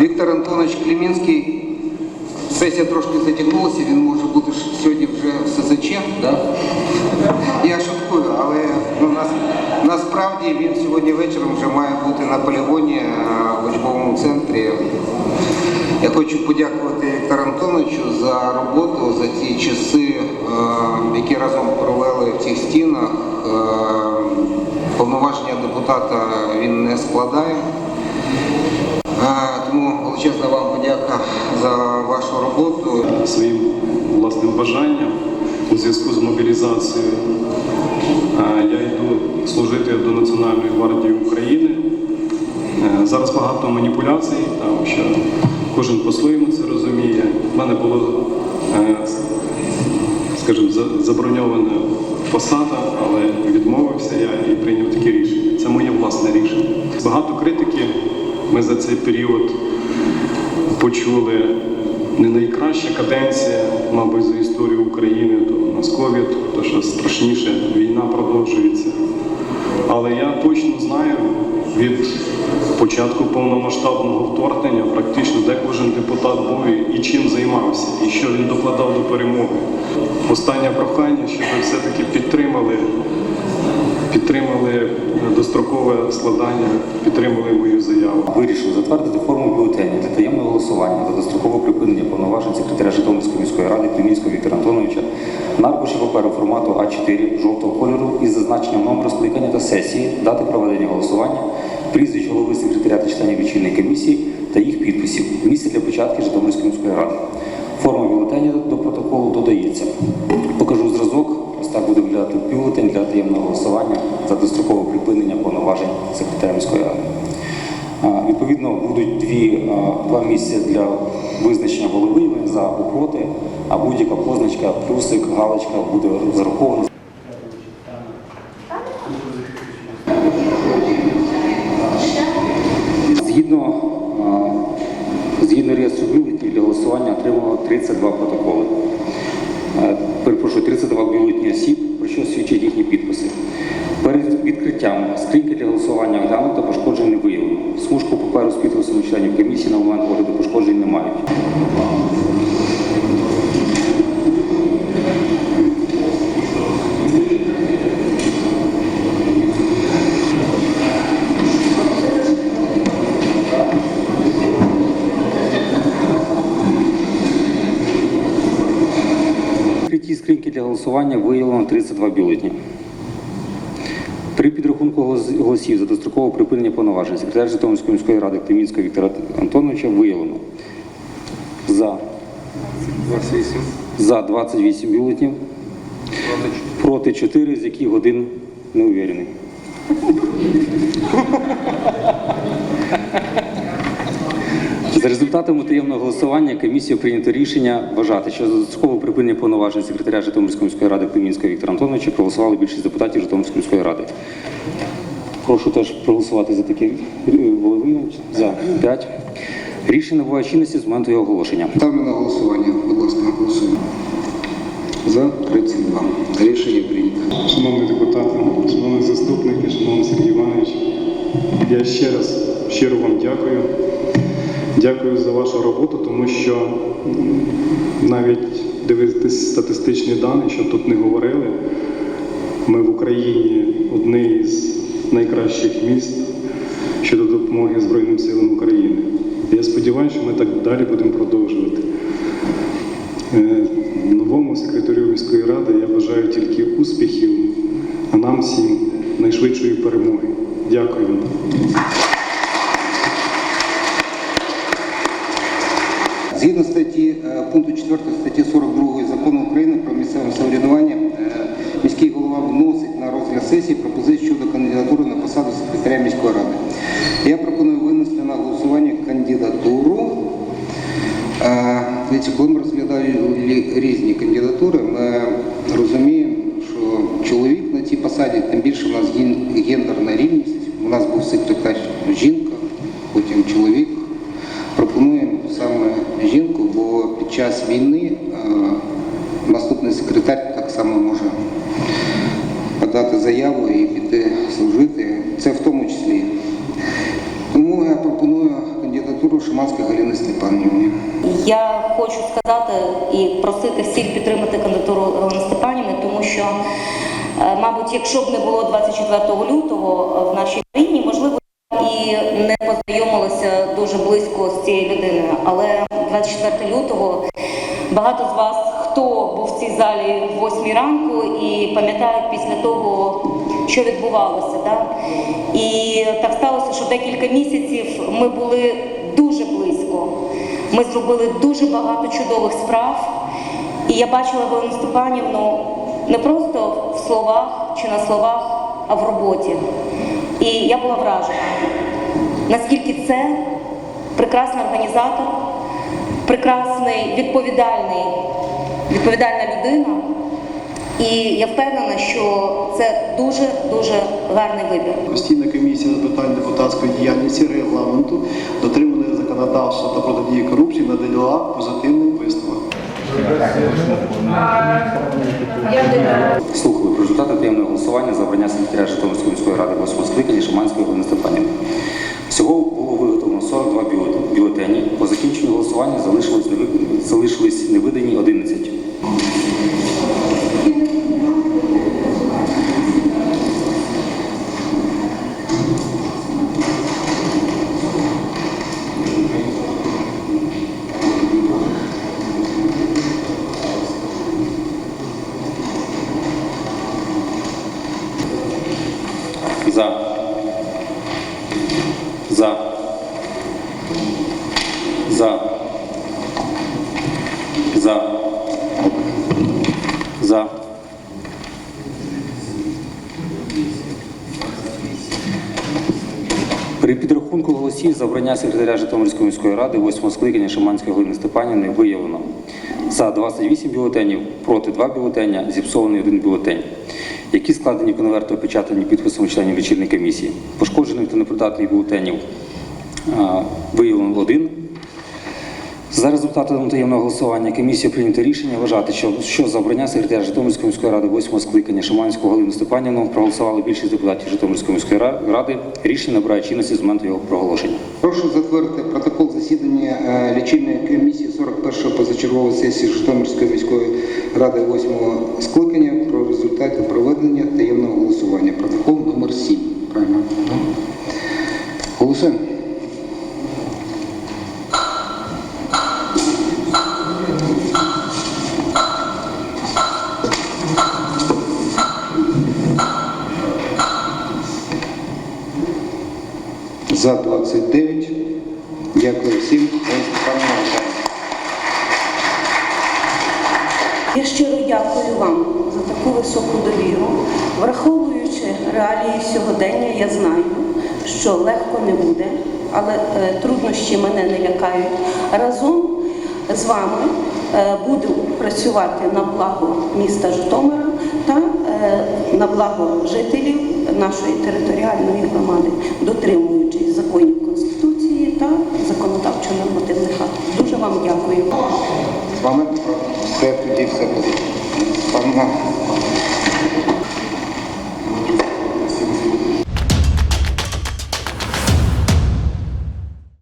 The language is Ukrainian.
Віктор Антонович Клімінський. Сесія трошки затягнулася, він може бути сьогодні вже в СЗЧ. Да? Я шуткую, але ну, нас, насправді він сьогодні вечором вже має бути на полігоні е, в учбовому центрі. Я хочу подякувати Віктору Антоновичу за роботу, за ті часи, е, які разом провели в цих стінах. Е, Повноваження депутата він не складає. Величезна вам подяка за вашу роботу. своїм власним бажанням у зв'язку з мобілізацією. Я йду служити до Національної гвардії України. Е, Зараз багато маніпуляцій, тому що кожен по-своєму це розуміє. У мене було, е, скажімо, заброньована посада, але відмовився я і прийняв таке рішення. Це моє власне рішення. Багато критики ми за цей період почули не найкраща каденція, мабуть, за історію України, то у нас ковід, то що страшніше, війна продовжується. Але я точно знаю від початку повномасштабного вторгнення, практично де кожен депутат був і- чим займався, і що він докладав до перемоги. Останнє прохання, щоб ви все-таки підтримали підтримали дострокове складання, підтримали мою заяву. Вирішив затвердити форму бюлетеня для таємного голосування та дострокового припинення повноважень секретаря Житомирської міської ради Клімінського Віктора Антоновича на аркуші паперу формату А4 жовтого кольору із зазначенням номеру скликання та сесії, дати проведення голосування, прізвищ голови секретаря та членів лічильної комісії та їх підписів. Місце для початки Житомирської міської ради. Форма бюлетеня до протоколу додається. Покажу зразок. Ось так буде виглядати бюлетень для таємного голосування за дострокове припинення повноважень секретаря міської ради. Відповідно, будуть дві, два місця для визначення голови за проти, а будь-яка позначка, плюсик, галочка буде зарахована. Згідно, а, згідно реєстру бюлетнів для голосування отримано 32 протоколи. Е, Перепрошую, 32 бюлетні осіб, про що свідчать їхні підписи. Перед відкриттям скриньки для голосування оглянуто, пошкоджень не виявлено. Смужку паперу з підписами членів комісії на момент огляду пошкоджень не мають. Скриньки для голосування виявлено 32 бюлетні. При підрахунку голосів за дострокове припинення повноважень секретаря Житомирської міської ради Климінського Віктора Антоновича виявлено. За, за 28 бюлетнів, проти 4, з яких один не уверений. За результатами таємного голосування комісією прийнято рішення вважати, що за дострокове припинення повноважень секретаря Житомирської міської ради Климінського Віктора Антоновича проголосували більшість депутатів Житомирської міської ради. Прошу теж проголосувати за такі е. За 5. Рішення набуває чинності з моменту його оголошення. Ставлю на голосування, будь ласка, голосуємо. За 32. Рішення прийнято. Шановні депутати, шановні заступники, шановний Сергій Іванович, я ще раз щиро вам дякую. Дякую за вашу роботу, тому що навіть дивитись статистичні дані, що тут не говорили, ми в Україні одне із найкращих міст щодо допомоги Збройним силам України. Я сподіваюся, що ми так далі будемо продовжувати. Е, Новому секретарю міської ради я бажаю тільки успіхів, а нам всім найшвидшої перемоги. Дякую. Згідно статті е, пункту 4 статті 42 закону України про місцеве самоврядування, е, міський голова вносить на розгляд сесії пропозицію щодо кандидатури на посаду секретаря міської ради. Я пропоную винести на голосування кандидатуру. Е, коли ми розглядаємо різні кандидатури, ми розуміємо, що чоловік на цій посаді, тим більше в нас гендерна рівність. У нас був секретар жінка, потім чоловік. Час війни е, наступний секретар так само може подати заяву і піти служити. Це в тому числі. Тому я пропоную кандидатуру Шиманської Галини Степанівні. Я хочу сказати і просити всіх підтримати кандидатуру Олени Степанівни, тому що, е, мабуть, якщо б не було 24 лютого е, в нашій країні, можливо, і не познайомилася дуже близько з цією людиною. Але 24 лютого багато з вас, хто був в цій залі в 8 ранку і пам'ятають після того, що відбувалося. Да? І так сталося, що декілька місяців ми були дуже близько. Ми зробили дуже багато чудових справ. І я бачила Галину Степанівну не просто в словах чи на словах, а в роботі. І я була вражена, наскільки це прекрасний організатор, прекрасний, відповідальний, відповідальна людина. І я впевнена, що це дуже-дуже гарний вибір. Постійна комісія з питань депутатської діяльності регламенту, дотримання законодавства та протидії корупції надала позитивний висновок. Слухали про результати таємного голосування за обрання секретаря Житомирської міської ради 8 скликання Шиманської Галини Степанівни. Всього було виготовлено 42 бюлетені. По закінченню голосування залишились, невик- залишились невидані 11. За. За. За. За. За. При підрахунку голосів за обрання секретаря Житомирської міської ради 8 скликання Шиманської Галини Степанівни виявлено за 28 бюлетенів, проти 2 бюлетеня, зіпсований один бюлетень, які складені конверти опечатані підписами членів лічильної комісії. Пошкоджених та непридатних бюлетенів виявлено один. За результатами таємного голосування комісія прийнято рішення вважати, що, що за обрання секретаря Житомирської міської ради 8 скликання Шиманського Галину Степанівну проголосували більшість депутатів Житомирської міської ра- ради. Рішення набирає чинності з моменту його проголошення. Прошу затвердити протокол засідання е, лічильної комісії 41-ї позачергової сесії Житомирської міської ради 8-го скликання про результати проведення таємного голосування. Протокол номер 7. Правильно? Голосуємо. За 29. Дякую всім. Я щиро дякую вам за таку високу довіру. Враховуючи реалії сьогодення, я знаю, що легко не буде, але е, труднощі мене не лякають. Разом з вами е, буду працювати на благо міста Житомира та е, на благо жителів нашої територіальної громади, дотримуючись